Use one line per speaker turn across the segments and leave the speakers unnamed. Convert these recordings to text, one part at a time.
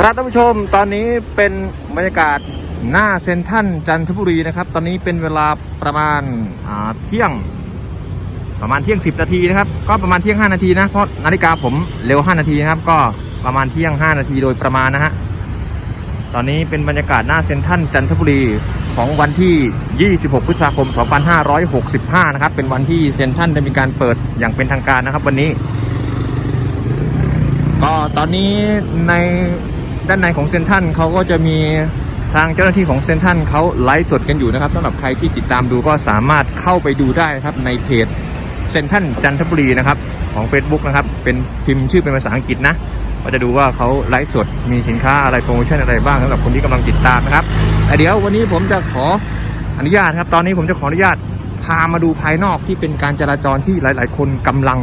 ครับท่านผู้ชมตอนนี้เป็นบรรยากาศหน้าเซ็นทรัลจันทบุรีนะครับ ตอนนี้เป็นเวลาประมาณาเที่ยง ประมาณเที่ยง 10 นาทีนะครับ ก็ประมาณเที่ยง 5 นาทีนะเพราะนาฬิกาผมเร็ว 5 นาทีนะครับ ก็ประมาณเที่ยง 5 นาทีโดยประมาณนะฮะตอนนี้เป็นบรรยากาศหน้าเซ็นทรัลจันทบุรีของวันที่ 26 พฤษภาคม 2565 นะครับ เป็นวันที่เซ็นทรัลได้มีการเปิดอย่างเป็นทางการนะครับ วันนี้ ก็ตอนนี้ใน ด้านในของเซนทันเขาก็จะมีทางเจ้าหน้าที่ของเซนทันเขาไลฟ์สดกันอยู่นะครับสำหรับใครที่ติดตามดูก็สามารถเข้าไปดูได้นะครับในเพจเซนทันจันทบุรีนะครับของ Facebook นะครับเป็นพิมพ์ชื่อเป็นภาษาอังกฤษนะก็จะดูว่าเขาไลฟ์สดมีสินค้าอะไรโปรโมชั่นอะไรบ้างสำหรับคนที่กำลังติดตามนะครับแต่เดี๋ยววันนี้ผมจะขออนุญาตครับตอนนี้ผมจะขออนุญาตพามาดูภายนอกที่เป็นการจราจรที่หลาย ๆ คนกำลัง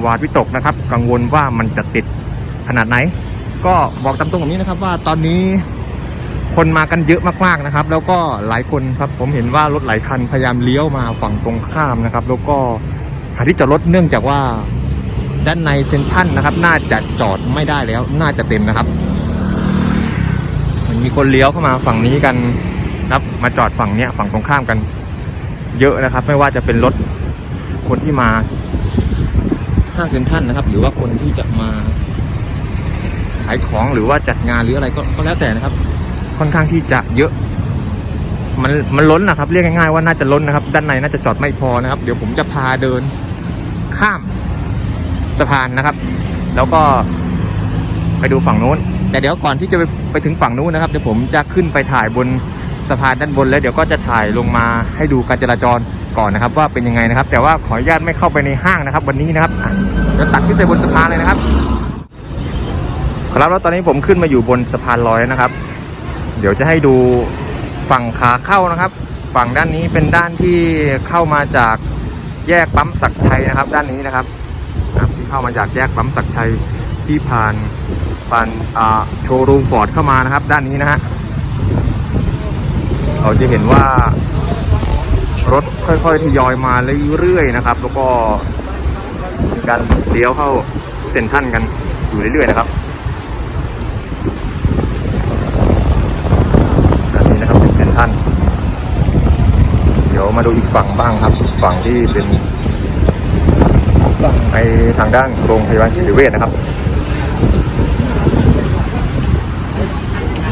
หวาดวิตกนะครับ กังวลว่ามันจะติดขนาดไหน ก็บอกตามตรงแบบนี้นะครับว่าตอนนี้คนมากันเยอะมากๆนะครับ แล้วก็หลายคนครับผมเห็นว่ารถหลายคันพยายามเลี้ยวมาฝั่งตรงข้ามนะครับ แล้วก็หาที่จอดรถเนื่องจากว่าด้านในเซ็นทรัลนะครับ น่าจะจอดไม่ได้แล้ว น่าจะเต็มนะครับมันมีคนเลี้ยวเข้ามาฝั่งนี้กันนะครับมาจอดฝั่งเนี้ยฝั่งตรงข้ามกัน เยอะนะครับ ไม่ว่าจะเป็นรถคนที่มาห้างเซ็นทรัลนะครับ หรือว่าคนที่จะมาายของหรือว่าจัดงานหรืออะไรก็ก็แล้วแต่นะครับ ค่อนข้างที่จะเยอะ มันมันล้นนะครับ เรียกง่ายๆว่าน่าจะล้นนะครับ ด้านในน่าจะจอดไม่พอนะครับ เดี๋ยวผมจะพาเดินข้ามสะพานนะครับ แล้วก็ไปดูฝั่งนู้น แต่เดี๋ยวก่อนที่จะไปไปถึงฝั่งนู้นนะครับเดี๋ยวผมจะขึ้นไปถ่ายบนสะพานด้านบนแล้วเดี๋ยวก็จะถ่ายลงมาให้ดูการจราจรก่อนนะครับว่าเป็นยังไงนะครับ แต่ว่าขออนุญาตไม่เข้าไปในห้างนะครับ วันนี้นะครับอะตัดขึ้นไปบนสะพานเลยนะครับ ครับแล้วตอนนี้ผมขึ้นมาอยู่บนสะพานลอยนะครับ เดี๋ยวจะให้ดูฝั่งขาเข้านะครับ ฝั่งด้านนี้เป็นด้านที่เข้ามาจากแยกปั๊มศักชัยนะครับ ด้านนี้นะครับครับที่เข้ามาจากแยกปั๊มศักชัยที่ผ่านผ่านอ่าโชว์รูมฟอร์ดเข้ามานะครับ ด้านนี้นะฮะเราจะเห็นว่ารถค่อยๆทยอยมาเรื่อยๆนะครับ แล้วก็การเลี้ยวเข้าเซ็นทรันกันอยู่เรื่อยๆนะครับอันนี้นะครับเป็นเซ็นทรันเดี๋ยว มาดูอีกฝั่งบ้างครับฝั่งที่เป็นไปทางด้านโรงพยาบาลศิริเวชนะครับ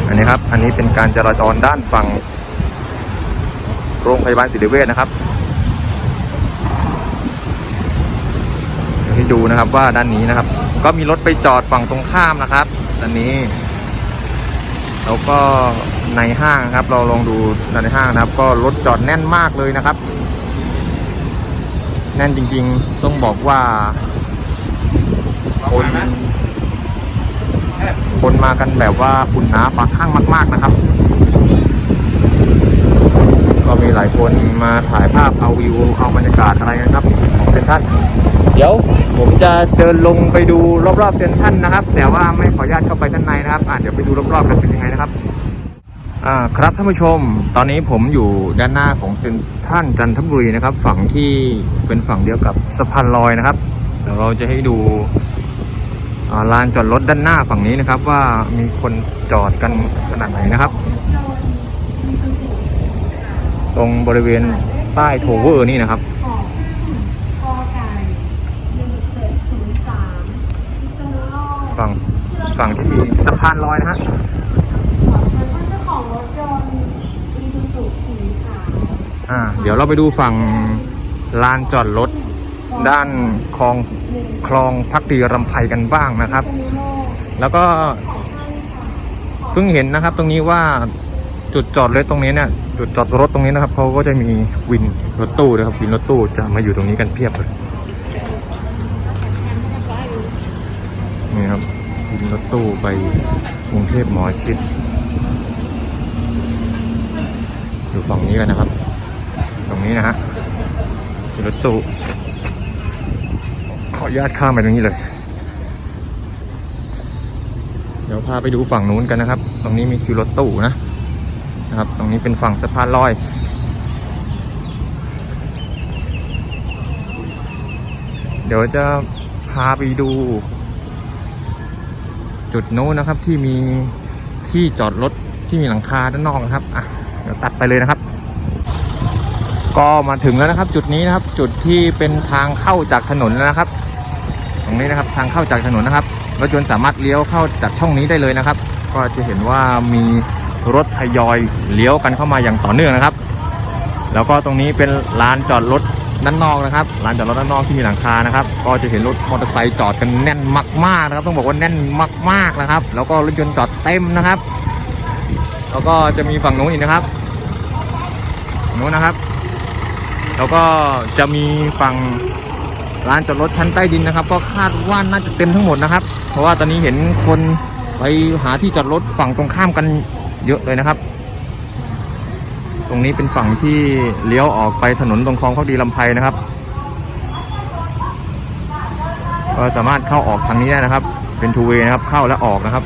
อันนี้ครับ อันนี้เป็นการจราจรด้านฝั่งโรงพยาบาลศิริเวชนะครับให้ดูนะครับว่าด้านนี้นะครับ ก็มีรถไปจอดฝั่งตรงข้ามนะครับด้านนี้ แล้วก็ในห้างครับ เราลองดูในห้างนะครับ ก็รถจอดแน่นมากเลยนะครับ แน่นจริงๆต้องบอกว่าคนคนมากันแบบว่าคุณหนาปากข้างมาก ๆนะครับ ก็มีหลายคนมาถ่ายภาพเอาวิวเอาบรรยากาศอะไรนะครับ นทันเดี๋ยวผมจะเดินลงไปดูรอบๆเซนทรันนะครับ แต่ว่าไม่ขออนุญาตเข้าไปด้านในนะครับอ่าเดี๋ยวไปดูรอบๆกันเป็นยังไงนะครับอ่าครับท่านผู้ชม ตอนนี้ผมอยู่ด้านหน้าของเซนทรันจันทบุรีนะครับ ฝั่งที่เป็นฝั่งเดียวกับสะพานลอยนะครับเดี๋ยวเราจะให้ดูลานจอดรถด้านหน้าฝั่งนี้นะครับ ว่ามีคนจอดกันขนาดไหนนะครับ ตรงบริเวณใต้โทเวอร์นี่นะครับ
ของกอไก่หนึ่งเจ็ดศูนย์สามพิษณุโลก
ฝั่งฝั่งที่มีสะพานลอยนะฮะ
อ่านเจ้าของรถยนต์อีซูซูสีขาว
อ่า เดี๋ยวเราไปดูฝั่งลานจอดรถด้านคลองคลองพักดีรำไพกันบ้างนะครับ แล้วก็เพิ่งเห็นนะครับ ตรงนี้ว่าจุดจอดรถตรงนี้เนี่ยจุดจอดรถตรงนี้นะครับเขาก็จะมีวินรถตู้นะครับวินรถตู้จะมาอยู่ตรงนี้กันเพียบเลยนี่ครับวินรถ ตู้ไปกรุงเทพหมอชิดอยู่ฝั่งนี้กันนะครับ ตรงนี้นะฮะวินรถตู้ขออนุญาตข้ามไปตรงนี้เลย เดี๋ยวพาไปดูฝั่งนู้นกันนะครับ ตรงนี้มีคิวรถตู้นะนะครับ ตรงนี้เป็นฝั่งสะพานลอยเดี๋ยวจะพาไปดู จุดโน้นนะครับที่มีที่จอดรถที่มีหลังคาด้านนอกนะครับอะเดี๋ยวตัดไปเลยนะครับ ก็มาถึงแล้วนะครับ จุดนี้นะครับ จุดที่เป็นทางเข้าจากถนนแล้วนะครับ ตรงนี้นะครับทางเข้าจากถนนนะครับรถยนต์สามารถเลี้ยวเข้าจากช่องนี้ได้เลยนะครับ ก็จะเห็นว่ามีรถทยอยเลี้ยวกันเข้ามาอย่างต่อเนื่องนะครับ แล้วก็ตรงนี้เป็นลานจอดรถ ด้านนอกนะครับลานจอดรถด้านนอกที่มีหลังคานะครับ ก็จะเห็นรถมอเตอร์ไซค์จอดกันแน่นมากๆนะครับ ต้องบอกว่าแน่นมากๆนะครับ แล้วก็รถยนต์จอดเต็มนะครับ แล้วก็จะมีฝั่งนู้นอีกนะครับนู้นนะครับ แล้วก็จะมีฝั่งร้านจอดรถชั้นใต้ดินนะครับ ก็คาดว่าน่าจะเต็มทั้งหมดนะครับ เพราะว่าตอนนี้เห็นคนไปหาที่จอดรถฝั่งตรงข้ามกันเยอะเลยนะครับ ตรงนี้เป็นฝั่งที่เลี้ยวออกไปถนนตรงคลองข้าดีลำไพนะครับ ก็สามารถเข้าออกทางนี้ได้นะครับ เป็นทูเวนะครับ เข้าและออกนะครับ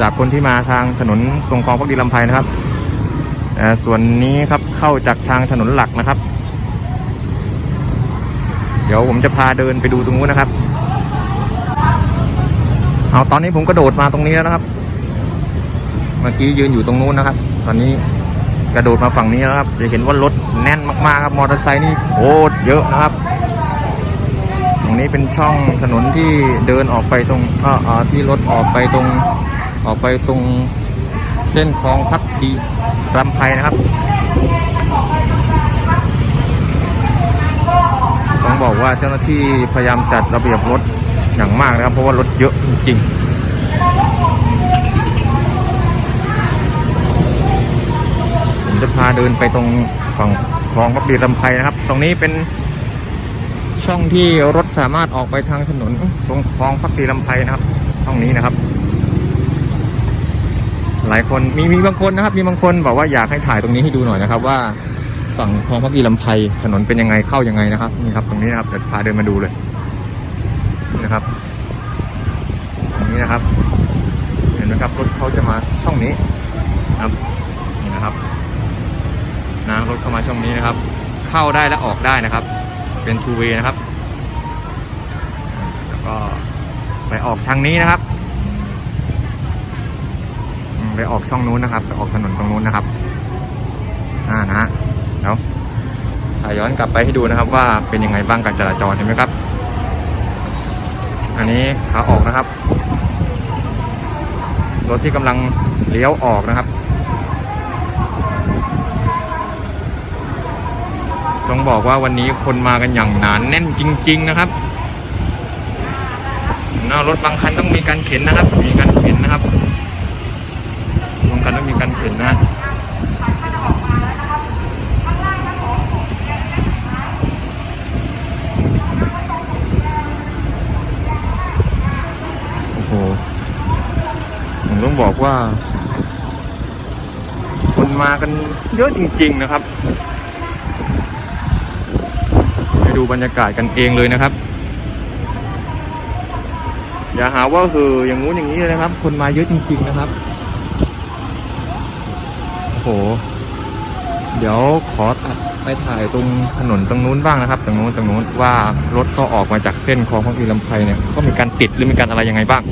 จากคนที่มาทางถนนตรงคลองพักดีลำไพนะครับส่วนนี้ครับเข้าจากทางถนนหลักนะครับ เดี๋ยวผมจะพาเดินไปดูตรงนู้นนะครับ เอาตอนนี้ผมกระโดดมาตรงนี้แล้วนะครับ มื่อกี้ยืนอยู่ตรงนู้นนะครับ ตอนนี้กระโดดมาฝั่งนี้แล้วครับ จะเห็นว่ารถแน่นมากๆครับ มอเตอร์ไซค์นี่โคตรเยอะนะครับ ตรงนี้เป็นช่องถนนที่เดินออกไปตรงอ่อเอ่อที่รถออกไปตรง ออกไปตรงเส้นคลองพักดีรำไพนะครับต้องบอกว่าเจ้าหน้าที่พยายามจัดระเบียบรถอย่างมากนะครับ เพราะว่ารถเยอะจริงๆ ผมจะพา เดินไปตรงฝั่งคลองพักดีรำไพนะครับ ตรงนี้เป็นช่องที่รถสามารถออกไปทางถนนตรงคลองพักดีลำไพนะครับช่องนี้นะครับ หลายคนมีมีบางคนนะครับ มีบางคนบอกว่าอยากให้ถ่ายตรงนี้ให้ดูหน่อยนะครับ ว่าฝั่งคลองพักดีลำไพถนนเป็นยังไงเข้ายังไงนะครับนี่ครับ ตรงนี้นะครับเดี๋ยวพาเดินมาดูเลยนะครับตรงนี้นะครับ เห็นไหมครับรถเขาจะมาช่องนี้นะครับ นะรถเข้ามาช่องนี้นะครับ เข้าได้และออกได้นะครับ เป็น two way นะครับ แล้วก็ไปออกทางนี้นะครับไปออกช่องนู้นนะครับไปออกถนนตรงนู้นนะครับอ่านะฮะเดี๋ยวถ่ายย้อนกลับไปให้ดูนะครับว่าเป็นยังไงบ้างการจราจรเห็นไหมครับ อันนี้ขาออกนะครับ รถที่กำลังเลี้ยวออกนะครับ ต้องบอกว่าวันนี้คนมากันอย่างหนานแน่นจริง ๆ นะครับหน้ารถบางคันต้องมีการเข็นนะครับ มีการเข็นนะครับรวมกันต้องมีการเข็นนะโอ้โหผมต้องบอกว่า คนมากันเยอะจริง ๆ นะครับ บรรยากาศกันเองเลยนะครับ อย่าหาว่าเฮออย่างงู้นอย่างนี้เลยนะครับ คนมาเยอะจริง ๆนะครับโอ้โห เดี๋ยวขอตัดไปถ่ายตรงถนนตรงนู้นบ้างนะครับตรงนู้นตรงนู้นว่ารถก็ออกมาจากเส้นคลองพักดีลำไพเนี่ยก็มีการติดหรือมีการอะไรยังไงบ้าง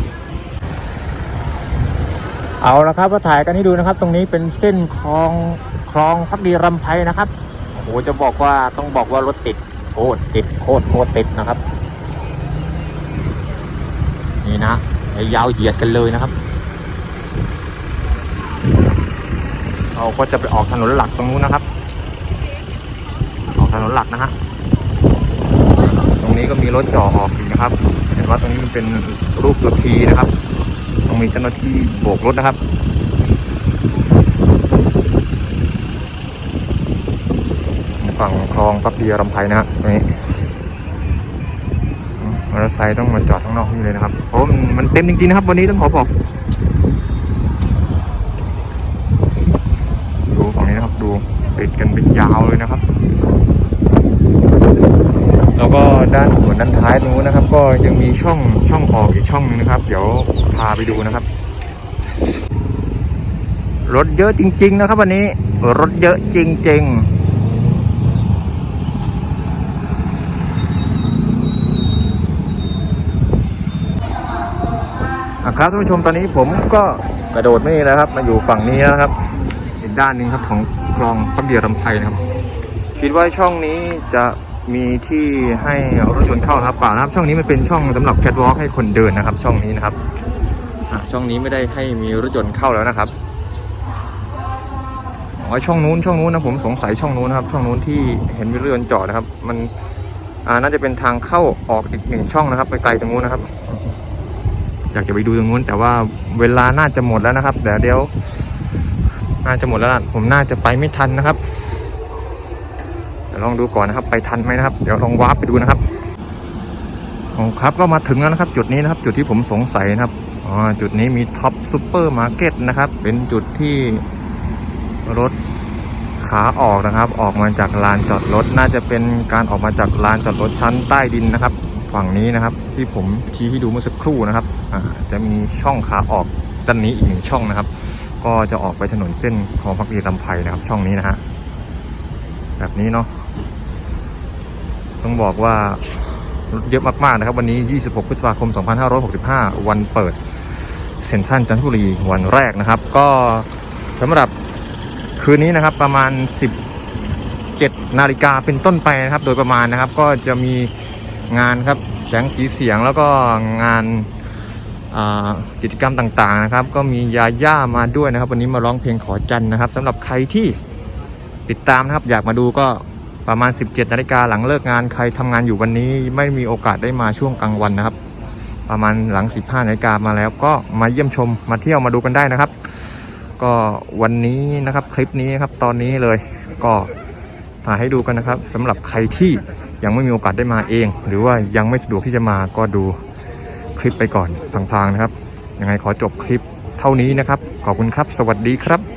เอาละครับมาถ่ายกันให้ดูนะครับ ตรงนี้เป็นเส้นคลองคลองพักดีรำไพนะครับโอ้โหจะบอกว่าต้องบอกว่ารถติด โคตรติดโคตรโคตรติดนะครับ นี่นะยาวเหยียดกันเลยนะครับ เราก็จะไปออกถนนหลักตรงนู้นนะครับ ออกถนนหลักนะฮะตรงนี้ก็มีรถจ่อออกอีกนะครับ เห็นว่าตรงนี้มันเป็นรูปตัวทีนะครับ ต้องมีเจ้าหน้าที่โบกรถนะครับ ฝั่งคลองปับเดียรำไพนะฮะตรงนี้มอเตอร์ไซค์ต้องมาจอดข้างนอกนี่เลยนะครับเพราะมันมันเต็มจริงๆนะครับ วันนี้ต้องขอบอกดูฝั่งนี้นะครับดูติดกันเป็นยาวเลยนะครับ แล้วก็ด้านส่วนด้านท้ายตรงนู้นนะครับ ก็ยังมีช่องช่องออกอีกช่องหนึงนะครับ เดี๋ยวพาไปดูนะครับรถเยอะจริง ๆ นะครับ วันนี้รถเยอะจริง ๆ ครับท่านผู้ชมตอนนี้ผมก็กระโดดไม่แล้วครับ มาอยู่ฝั่งนี้แล้วครับอีกด้านหนึ่งครับของคลองพักเดียร์ลำไพนะครับ คิดว่าช่องนี้จะมีที่ให้รถยนต์เข้านะครับเปล่านะครับ ช่องนี้มันเป็นช่องสำหรับแคทวอล์กให้คนเดินนะครับ ช่องนี้นะครับช่องนี้ไม่ได้ให้มีรถยนต์เข้าแล้วนะครับอ๋อช่องนู้นช่องนู้นนะผมสงสัยช่องนู้นนะครับ ช่องนู้นที่เห็นมีรถยนต์จอดนะครับ มันอ่าน่าจะเป็นทางเข้าออกอีกหนึ่งช่องนะครับไกลตรงนู้นนะครับ อยากจะไปดูตรงนู้น แต่ว่าเวลาน่าจะหมดแล้วนะครับเดี๋ยวเดี๋ยวน่าจะหมดแล้วล่ะผมน่าจะไปไม่ทันนะครับลองดูก่อนนะครับ ไปทันไหมนะครับ เดี๋ยวลองวาร์ปไปดูนะครับโอ้ครับก็มาถึงแล้วนะครับ จุดนี้นะครับ จุดที่ผมสงสัยนะครับอ๋อจุดนี้มีท็อปซูเปอร์มาร์เก็ตนะครับ เป็นจุดที่รถขาออกนะครับ ออกมาจากลานจอดรถ น่าจะเป็นการออกมาจากลานจอดรถชั้นใต้ดินนะครับ ฝั่งนี้นะครับ ที่ผมชี้ให้ดูเมื่อสักครู่นะครับจะมีช่องขาออกด้านนี้อีกหนึ่งช่องนะครับ ก็จะออกไปถนนเส้นคลองพักดีลำไพนะครับ ช่องนี้นะฮะแบบนี้เนาะต้องบอกว่ารถเยอะมากๆนะครับ วันนี้ 26 พฤษภาคม 2565 วันเปิดเซ็นทรัลจันทบุรีวันแรกนะครับ ก็สำหรับคืนนี้นะครับประมาณ17นาฬิกาเป็นต้นไปนะครับ โดยประมาณนะครับ ก็จะมี งานครับแสงสีเสียงแล้วก็งานกิจกรรมต่างๆนะครับ ก็มียาย่ามาด้วยนะครับ วันนี้มาร้องเพลงขอจันนะครับสำหรับใครที่ติดตามนะครับ อยากมาดูก็ประมาณ 17นาฬิกาหลังเลิกงานใครทำงานอยู่วันนี้ไม่มีโอกาสได้มาช่วงกลางวันนะครับ ประมาณหลัง 15นาฬิกามาแล้วก็มาเยี่ยมชมมาเที่ยวมาดูกันได้นะครับ ก็วันนี้นะครับคลิปนี้ครับตอนนี้เลยก็ถ่ายให้ดูกันนะครับสำหรับใครที่ ยังไม่มีโอกาสได้มาเอง หรือว่ายังไม่สะดวกที่จะมาก็ดูคลิปไปก่อนพลางๆนะครับ ยังไงขอจบคลิปเท่านี้นะครับ ขอบคุณครับ สวัสดีครับ